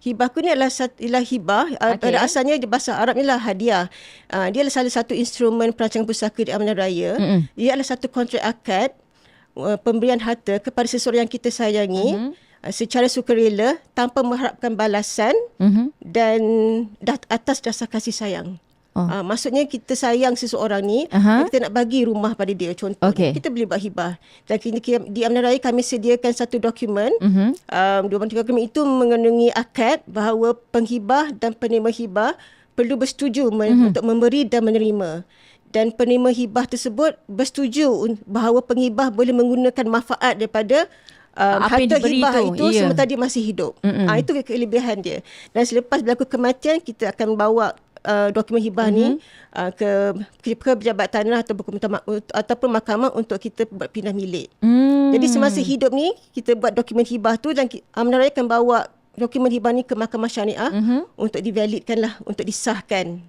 Hibahku ni adalah ialah hibah uh, Okey. pada asalnya bahasa Arab ni adalah hadiah. Uh, dia adalah salah satu instrumen perancangan pusaka di Amanah Raya. Mm-mm. Dia adalah satu kontrak akad uh, pemberian harta kepada seseorang yang kita sayangi Mhm. uh, secara sukarela tanpa mengharapkan balasan Mhm. dan atas dasar kasih sayang. Oh. Uh, maksudnya kita sayang seseorang ni, Aha. kita nak bagi rumah pada dia contoh. Okey. Kita boleh buat hibah. Dan kini di Amanah Raya kami sediakan satu dokumen Mhm. um, dokumen itu mengandungi akad bahawa penghibah dan penerima hibah perlu bersetuju men- Mhm. untuk memberi dan menerima. Dan penerima hibah tersebut bersetuju bahawa penghibah boleh menggunakan manfaat daripada um, Apa harta hibah tu, itu iya. sementara dia masih hidup. Mm-mm. Ah, itu kelebihan dia. Dan selepas berlaku kematian kita akan bawa uh, dokumen hibah Mhm. ni uh, ke, ke pejabat tanah atau mahkamah ataupun mahkamah untuk kita buat pindah milik. Hmm. Jadi semasa hidup ni kita buat dokumen hibah tu dan Amanah Raya akan bawa dokumen hibah ni ke mahkamah syariah Mhm. untuk divalidkan lah untuk disahkan.